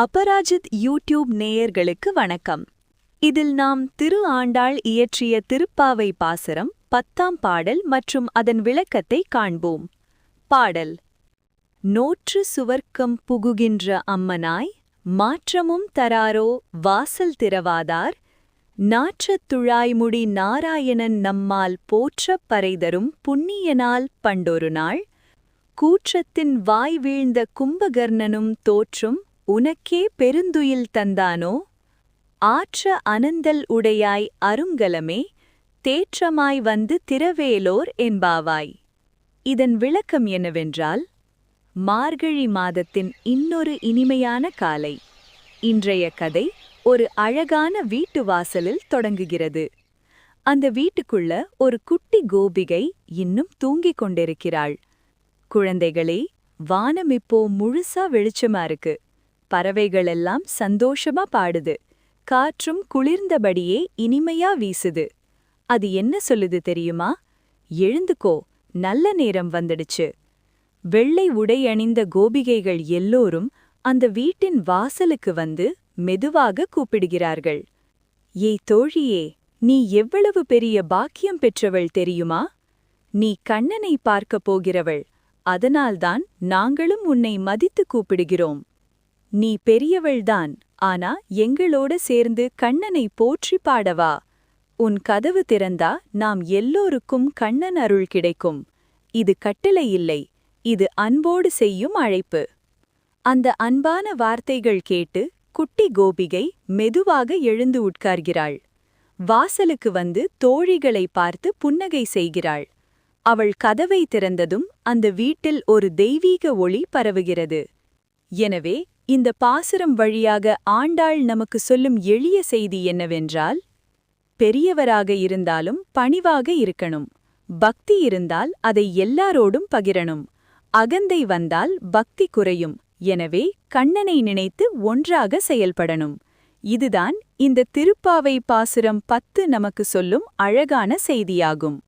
Aparajith YouTube நேயர்களுக்கு வணக்கம். இதில் நாம் திரு ஆண்டாள் இயற்றிய திருப்பாவை பாசரம் பத்தாம் பாடல் மற்றும் அதன் விளக்கத்தை காண்போம். பாடல் நோற்று சுவர்க்கம் புகுகின்ற அம்மனாய் மாற்றமும் தராரோ வாசல் திறவாதார் நாற்றத் துழாய்முடி நாராயணன் நம்மால் போற்றப் பறைதரும் புண்ணியனால் பண்டொரு நாள் கூற்றத்தின் வாய் வீழ்ந்த கும்பகர்ணனும் தோற்றும் உனக்கே பெருந்துயில் தந்தானோ? ஆற்ற அனந்தல் உடையாய் அருங்கலமே தேற்றமாய் வந்து திரவேலோர் என்பாவாய். இதன் விளக்கம் என்னவென்றால் மார்கழி மாதத்தின் இன்னொரு இனிமையான காலை. இன்றைய கதை ஒரு அழகான வீட்டு வாசலில் தொடங்குகிறது. அந்த வீட்டுக்குள்ள ஒரு குட்டி கோபிகை இன்னும் தூங்கிக் கொண்டிருக்கிறாள். குழந்தைகளே வானம் இப்போ முழுசா வெளிச்சமா இருக்கு. பறவைகளெல்லாம் சந்தோஷமா பாடுது. காற்றும் குளிர்ந்தபடியே இனிமையா வீசுது. அது என்ன சொல்லுது தெரியுமா? எழுந்துக்கோ நல்ல நேரம் வந்துடுச்சு. வெள்ளை உடை அணிந்த கோபிகைகள் எல்லோரும் அந்த வீட்டின் வாசலுக்கு வந்து மெதுவாக கூப்பிடுகிறார்கள். ஏய் தோழியே நீ எவ்வளவு பெரிய பாக்கியம் பெற்றவள் தெரியுமா? நீ கண்ணனை பார்க்கப் போகிறவள். அதனால்தான் நாங்களும் உன்னை மதித்து கூப்பிடுகிறோம். நீ பெரியவள்தான் ஆனா எங்களோட சேர்ந்து கண்ணனை போற்றி பாடவா. உன் கதவு திறந்தா நாம் எல்லோருக்கும் கண்ணன் அருள் கிடைக்கும். இது கட்டளை இல்லை இது அன்போடு செய்யும் அழைப்பு. அந்த அன்பான வார்த்தைகள் கேட்டு குட்டி கோபிகை மெதுவாக எழுந்து உட்கார்கிறாள். வாசலுக்கு வந்து தோழிகளை பார்த்து புன்னகை செய்கிறாள். அவள் கதவை திறந்ததும் அந்த வீட்டில் ஒரு தெய்வீக ஒளி பரவுகிறது. எனவே இந்த பாசுரம் வழியாக ஆண்டாள் நமக்கு சொல்லும் எளிய செய்தி என்னவென்றால் பெரியவராக இருந்தாலும் பணிவாக இருக்கணும். பக்தி இருந்தால் அதை எல்லாரோடும் பகிரணும். அகந்தை வந்தால் பக்தி குறையும். எனவே கண்ணனை நினைத்து ஒன்றாக செயல்படணும். இதுதான் இந்த திருப்பாவை பாசுரம் பத்து நமக்கு சொல்லும் அழகான செய்தியாகும்.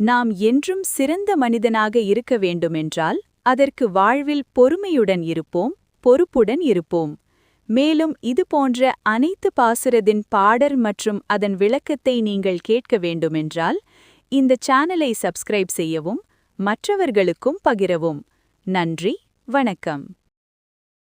நாம் என்றும் சிறந்த மனிதனாக இருக்க வேண்டுமென்றால் அதற்கு வாழ்வில் பொறுமையுடன் இருப்போம். பொறுப்புடன் இருப்போம். மேலும் இது போன்ற அனைத்து பாசுரதின் பாடர் மற்றும் அதன் விளக்கத்தை நீங்கள் கேட்க வேண்டுமென்றால் இந்த சேனலை சப்ஸ்கிரைப் செய்யவும் மற்றவர்களுக்கும் பகிரவும். நன்றி வணக்கம்.